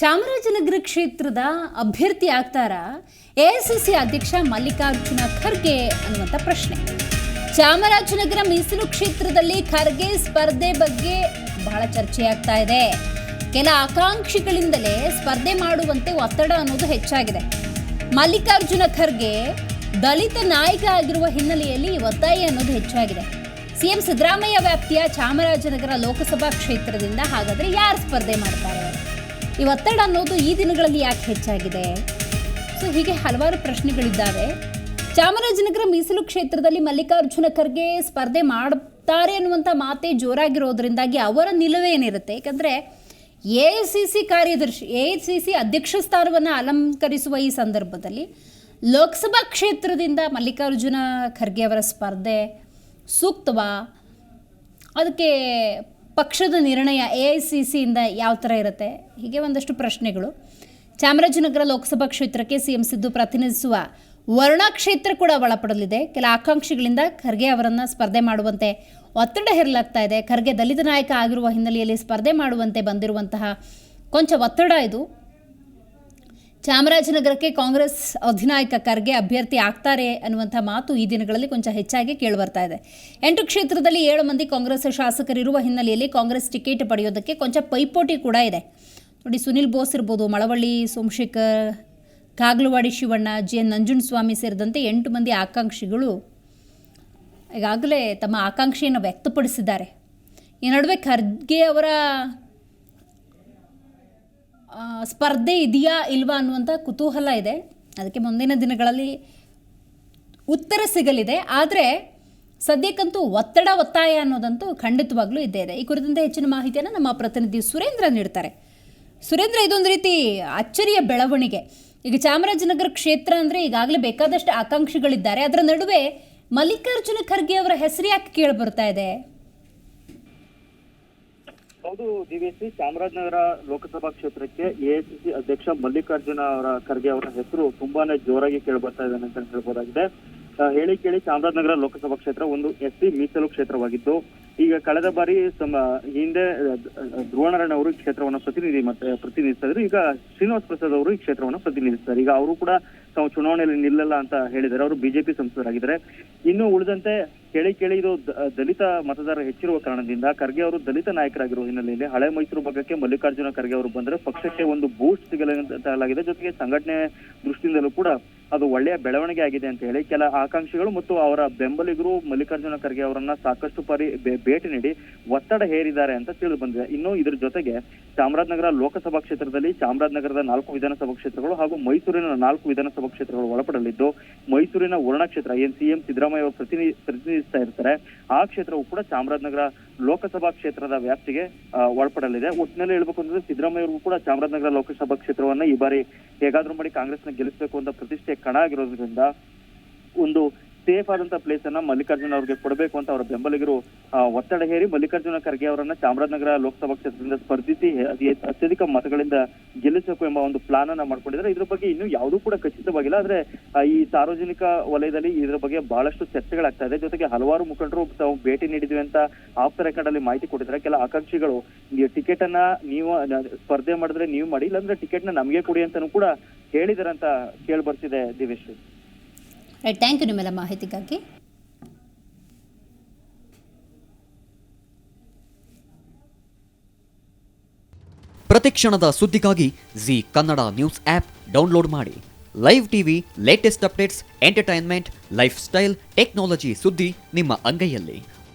ಚಾಮರಾಜನಗರ ಕ್ಷೇತ್ರದ ಅಭ್ಯರ್ಥಿ ಆಗ್ತಾರಾ ಎಐಸಿಸಿ ಅಧ್ಯಕ್ಷ ಮಲ್ಲಿಕಾರ್ಜುನ ಖರ್ಗೆ ಅನ್ನುವಂಥ ಪ್ರಶ್ನೆ. ಚಾಮರಾಜನಗರ ಮೀಸಲು ಕ್ಷೇತ್ರದಲ್ಲಿ ಖರ್ಗೆ ಸ್ಪರ್ಧೆ ಬಗ್ಗೆ ಬಹಳ ಚರ್ಚೆ ಆಗ್ತಾ ಇದೆ. ಕೆಲ ಆಕಾಂಕ್ಷಿಗಳಿಂದಲೇ ಸ್ಪರ್ಧೆ ಮಾಡುವಂತೆ ಒತ್ತಡ ಅನ್ನೋದು ಹೆಚ್ಚಾಗಿದೆ. ಮಲ್ಲಿಕಾರ್ಜುನ ಖರ್ಗೆ ದಲಿತ ನಾಯಕ ಆಗಿರುವ ಹಿನ್ನೆಲೆಯಲ್ಲಿ ಒತ್ತಾಯ ಅನ್ನೋದು ಹೆಚ್ಚಾಗಿದೆ. ಸಿಎಂ ಸಿದ್ದರಾಮಯ್ಯ ವ್ಯಾಪ್ತಿಯ ಚಾಮರಾಜನಗರ ಲೋಕಸಭಾ ಕ್ಷೇತ್ರದಿಂದ ಹಾಗಾದ್ರೆ ಯಾರು ಸ್ಪರ್ಧೆ ಮಾಡ್ತಾರೆ? ಈ ಒತ್ತಡ ಅನ್ನೋದು ಈ ದಿನಗಳಲ್ಲಿ ಯಾಕೆ ಹೆಚ್ಚಾಗಿದೆ? ಸೊ ಹೀಗೆ ಹಲವಾರು ಪ್ರಶ್ನೆಗಳಿದ್ದಾವೆ. ಚಾಮರಾಜನಗರ ಮೀಸಲು ಕ್ಷೇತ್ರದಲ್ಲಿ ಮಲ್ಲಿಕಾರ್ಜುನ ಖರ್ಗೆ ಸ್ಪರ್ಧೆ ಮಾಡ್ತಾರೆ ಅನ್ನುವಂಥ ಮಾತೇ ಜೋರಾಗಿರೋದ್ರಿಂದಾಗಿ ಅವರ ನಿಲುವೇನಿರುತ್ತೆ ಯಾಕಂದರೆ ಎ ಸಿ ಸಿ ಕಾರ್ಯದರ್ಶಿ, ಎ ಸಿ ಸಿ ಅಧ್ಯಕ್ಷ ಸ್ಥಾನವನ್ನು ಅಲಂಕರಿಸುವ ಈ ಸಂದರ್ಭದಲ್ಲಿ ಲೋಕಸಭಾ ಕ್ಷೇತ್ರದಿಂದ ಮಲ್ಲಿಕಾರ್ಜುನ ಖರ್ಗೆ ಅವರ ಸ್ಪರ್ಧೆ ಸೂಕ್ತವಾ? ಅದಕ್ಕೆ ಪಕ್ಷದ ನಿರ್ಣಯ ಎ ಐ ಸಿ ಸಿಯಿಂದ ಯಾವ ಥರ ಇರುತ್ತೆ? ಹೀಗೆ ಒಂದಷ್ಟು ಪ್ರಶ್ನೆಗಳು. ಚಾಮರಾಜನಗರ ಲೋಕಸಭಾ ಕ್ಷೇತ್ರಕ್ಕೆ ಸಿ ಎಂ ಸಿದ್ದು ಪ್ರತಿನಿಧಿಸುವ ವರ್ಣಾ ಕ್ಷೇತ್ರ ಕೂಡ ಒಳಪಡಲಿದೆ. ಕೆಲ ಆಕಾಂಕ್ಷಿಗಳಿಂದ ಖರ್ಗೆ ಅವರನ್ನು ಸ್ಪರ್ಧೆ ಮಾಡುವಂತೆ ಒತ್ತಡ ಹೇರಲಾಗ್ತಾ ಇದೆ. ಖರ್ಗೆ ದಲಿತ ನಾಯಕ ಆಗಿರುವ ಹಿನ್ನೆಲೆಯಲ್ಲಿ ಸ್ಪರ್ಧೆ ಮಾಡುವಂತೆ ಬಂದಿರುವಂತಹ ಕೊಂಚ ಒತ್ತಡ ಇದು. ಚಾಮರಾಜನಗರಕ್ಕೆ ಕಾಂಗ್ರೆಸ್ ಅಧಿನಾಯಕ ಖರ್ಗೆ ಅಭ್ಯರ್ಥಿ ಆಗ್ತಾರೆ ಅನ್ನುವಂಥ ಮಾತು ಈ ದಿನಗಳಲ್ಲಿ ಕೊಂಚ ಹೆಚ್ಚಾಗಿ ಕೇಳಿಬರ್ತಾ ಇದೆ. ಎಂಟು ಕ್ಷೇತ್ರದಲ್ಲಿ ಏಳು ಮಂದಿ ಕಾಂಗ್ರೆಸ್ ಶಾಸಕರಿರುವ ಹಿನ್ನೆಲೆಯಲ್ಲಿ ಕಾಂಗ್ರೆಸ್ ಟಿಕೆಟ್ ಪಡೆಯೋದಕ್ಕೆ ಕೊಂಚ ಪೈಪೋಟಿ ಕೂಡ ಇದೆ. ನೋಡಿ, ಸುನಿಲ್ ಬೋಸ್ ಇರ್ಬೋದು, ಮಳವಳ್ಳಿ, ಸೋಮಶೇಖರ್, ಕಾಗ್ಲವಾಡಿ ಶಿವಣ್ಣ, ಜಿ. ಎನ್. ನಂಜುಂಡಸ್ವಾಮಿ ಸೇರಿದಂತೆ ಎಂಟು ಮಂದಿ ಆಕಾಂಕ್ಷಿಗಳು ಈಗಾಗಲೇ ತಮ್ಮ ಆಕಾಂಕ್ಷೆಯನ್ನು ವ್ಯಕ್ತಪಡಿಸಿದ್ದಾರೆ. ಈ ನಡುವೆ ಖರ್ಗೆ ಅವರ ಸ್ಪರ್ಧೆ ಇದೆಯಾ ಇಲ್ವಾ ಅನ್ನುವಂಥ ಕುತೂಹಲ ಇದೆ. ಅದಕ್ಕೆ ಮುಂದಿನ ದಿನಗಳಲ್ಲಿ ಉತ್ತರ ಸಿಗಲಿದೆ. ಆದರೆ ಸದ್ಯಕ್ಕಂತೂ ಒತ್ತಡ ಒತ್ತಾಯ ಅನ್ನೋದಂತೂ ಖಂಡಿತವಾಗ್ಲೂ ಇದ್ದೇ ಇದೆ. ಈ ಕುರಿತಂತೆ ಹೆಚ್ಚಿನ ಮಾಹಿತಿಯನ್ನು ನಮ್ಮ ಪ್ರತಿನಿಧಿ ಸುರೇಂದ್ರ ನೀಡ್ತಾರೆ. ಸುರೇಂದ್ರ, ಇದೊಂದು ರೀತಿ ಅಚ್ಚರಿಯ ಬೆಳವಣಿಗೆ. ಈಗ ಚಾಮರಾಜನಗರ ಕ್ಷೇತ್ರ ಅಂದರೆ ಈಗಾಗಲೇ ಬೇಕಾದಷ್ಟು ಆಕಾಂಕ್ಷಿಗಳಿದ್ದಾರೆ. ಅದರ ನಡುವೆ ಮಲ್ಲಿಕಾರ್ಜುನ ಖರ್ಗೆ ಅವರ ಹೆಸರು ಯಾಕೆ ಕೇಳಿ ಬರ್ತಾ ಇದೆ? ಹೌದು ದಿವೇಶಿ ಚಾಮರಾಜನಗರ ಲೋಕಸಭಾ ಕ್ಷೇತ್ರಕ್ಕೆ ಎಐಸಿಸಿ ಅಧ್ಯಕ್ಷ ಮಲ್ಲಿಕಾರ್ಜುನ ಅವರ ಖರ್ಗೆ ಅವರ ಹೆಸರು ತುಂಬಾನೇ ಜೋರಾಗಿ ಕೇಳಿ ಬರ್ತಾ ಇದೆ ಅಂತ ಹೇಳ್ಬೋದಾಗಿದೆ. ಹೇಳಿ ಕೇಳಿ, ಚಾಮರಾಜನಗರ ಲೋಕಸಭಾ ಕ್ಷೇತ್ರ ಒಂದು ಎಸ್ ಸಿ ಮೀಸಲು ಕ್ಷೇತ್ರವಾಗಿದ್ದು, ಈಗ ಕಳೆದ ಬಾರಿ ಹಿಂದೆ ಧ್ರುವನಾರಾಯಣ ಅವರು ಈ ಕ್ಷೇತ್ರವನ್ನು ಪ್ರತಿನಿಧಿ, ಮತ್ತೆ ಪ್ರತಿನಿಧಿಸ್ತಾ ಇದ್ರು. ಈಗ ಶ್ರೀನಿವಾಸ್ ಪ್ರಸಾದ್ ಅವರು ಈ ಕ್ಷೇತ್ರವನ್ನು ಪ್ರತಿನಿಧಿಸ್ತಾರೆ. ಈಗ ಅವರು ಕೂಡ ತಾವು ಚುನಾವಣೆಯಲ್ಲಿ ನಿಲ್ಲಲ್ಲ ಅಂತ ಹೇಳಿದ್ದಾರೆ. ಅವರು ಬಿಜೆಪಿ ಸಂಸದರಾಗಿದ್ದಾರೆ. ಇನ್ನು ಉಳಿದಂತೆ ಕೇಳಿ ಕೇಳಿ ಇದು ದಲಿತ ಮತದಾರ ಹೆಚ್ಚಿರುವ ಕಾರಣದಿಂದ ಖರ್ಗೆ ಅವರು ದಲಿತ ನಾಯಕರಾಗಿರುವ ಹಿನ್ನೆಲೆಯಲ್ಲಿ ಹಳೆ ಮೈಸೂರು ಭಾಗಕ್ಕೆ ಮಲ್ಲಿಕಾರ್ಜುನ ಖರ್ಗೆ ಅವರು ಬಂದರೆ ಪಕ್ಷಕ್ಕೆ ಒಂದು ಬೂಸ್ಟ್ ಸಿಗಲಾಗಿದೆ ಜೊತೆಗೆ ಸಂಘಟನೆ ದೃಷ್ಟಿಯಿಂದಲೂ ಕೂಡ ಅದು ಒಳ್ಳೆಯ ಬೆಳವಣಿಗೆ ಆಗಿದೆ ಅಂತ ಹೇಳಿ ಕೆಲ ಆಕಾಂಕ್ಷಿಗಳು ಮತ್ತು ಅವರ ಬೆಂಬಲಿಗರು ಮಲ್ಲಿಕಾರ್ಜುನ ಖರ್ಗೆ ಅವರನ್ನ ಸಾಕಷ್ಟು ಬಾರಿ ಭೇಟಿ ನೀಡಿ ಒತ್ತಡ ಹೇರಿದ್ದಾರೆ ಅಂತ ತಿಳಿದು ಬಂದಿದೆ. ಇನ್ನು ಇದರ ಜೊತೆಗೆ ಚಾಮರಾಜನಗರ ಲೋಕಸಭಾ ಕ್ಷೇತ್ರದಲ್ಲಿ ಚಾಮರಾಜನಗರದ ನಾಲ್ಕು ವಿಧಾನಸಭಾ ಕ್ಷೇತ್ರಗಳು ಹಾಗೂ ಮೈಸೂರಿನ ನಾಲ್ಕು ವಿಧಾನಸಭಾ ಕ್ಷೇತ್ರಗಳು ಒಳಪಡಲಿದ್ದು, ಮೈಸೂರಿನ ವರ್ಣ ಕ್ಷೇತ್ರ ಏನ್ ಸಿಎಂ ಸಿದ್ದರಾಮಯ್ಯ ಅವರು ಪ್ರತಿನಿ, ಪ್ರತಿನಿಧಿಸ್ತಾ ಇರ್ತಾರೆ. ಆ ಕ್ಷೇತ್ರವು ಕೂಡ ಚಾಮರಾಜನಗರ ಲೋಕಸಭಾ ಕ್ಷೇತ್ರದ ವ್ಯಾಪ್ತಿಗೆ ಒಳಪಡಲಿದೆ. ಒಟ್ಟಿನಲ್ಲಿ ಹೇಳ್ಬೇಕು ಅಂದ್ರೆ ಸಿದ್ದರಾಮಯ್ಯ ಕೂಡ ಚಾಮರಾಜನಗರ ಲೋಕಸಭಾ ಕ್ಷೇತ್ರವನ್ನ ಈ ಬಾರಿ ಹೇಗಾದ್ರೂ ಮಾಡಿ ಕಾಂಗ್ರೆಸ್ನ ಗೆಲ್ಲಿಸಬೇಕು ಅಂತ ಪ್ರತಿಷ್ಠೆ ಕಣ ಆಗಿರೋದ್ರಿಂದ ಒಂದು ಸೇಫ್ ಆದಂತ ಪ್ಲೇಸ್ ಅನ್ನ ಮಲ್ಲಿಕಾರ್ಜುನ ಅವರಿಗೆ ಕೊಡಬೇಕು ಅಂತ ಅವರ ಬೆಂಬಲಿಗರು ಒತ್ತಡ ಹೇರಿ ಮಲ್ಲಿಕಾರ್ಜುನ ಖರ್ಗೆ ಅವರನ್ನ ಚಾಮರಾಜನಗರ ಲೋಕಸಭಾ ಕ್ಷೇತ್ರದಿಂದ ಸ್ಪರ್ಧಿಸಿ ಅತ್ಯಧಿಕ ಮತಗಳಿಂದ ಗೆಲ್ಲಿಸಬೇಕು ಎಂಬ ಒಂದು ಪ್ಲಾನ್ ಅನ್ನ ಮಾಡ್ಕೊಂಡಿದ್ದಾರೆ. ಇದ್ರ ಬಗ್ಗೆ ಇನ್ನೂ ಯಾವುದೂ ಕೂಡ ಖಚಿತವಾಗಿಲ್ಲ. ಆದ್ರೆ ಈ ಸಾರ್ವಜನಿಕ ವಲಯದಲ್ಲಿ ಇದ್ರ ಬಗ್ಗೆ ಬಹಳಷ್ಟು ಚರ್ಚೆಗಳಾಗ್ತಾ ಇದೆ. ಜೊತೆಗೆ ಹಲವಾರು ಮುಖಂಡರು ತಾವು ಭೇಟಿ ನೀಡಿದ್ವಿ ಅಂತ ಆಫ್ ರೆಕಾರ್ಡ್ ಅಲ್ಲಿ ಮಾಹಿತಿ ಕೊಟ್ಟಿದ್ದಾರೆ. ಕೆಲ ಆಕಾಂಕ್ಷಿಗಳು ಟಿಕೆಟ್ ಅನ್ನ ನೀವು ಸ್ಪರ್ಧೆ ಮಾಡಿದ್ರೆ ನೀವು ಮಾಡಿ, ಇಲ್ಲಾಂದ್ರೆ ಟಿಕೆಟ್ನ ನಮಗೆ ಕೊಡಿ ಅಂತಾನೂ ಕೂಡ ಹೇಳಿದಾರಂತ ಕೇಳಿ ಬರ್ತಿದೆ ದಿವೇಶ್ ರೈಟ್ ಥ್ಯಾಂಕ್ ಯು ನಿಮ್ಮೆಲ್ಲ ಮಾಹಿತಿಗಾಗಿ. ಪ್ರತಿಕ್ಷಣದ ಸುದ್ದಿಗಾಗಿ Zee Kannada news app download ಮಾಡಿ. Live TV latest updates entertainment lifestyle technology ಸುದ್ದಿ ನಿಮ್ಮ ಅಂಗೈಯಲ್ಲಿ.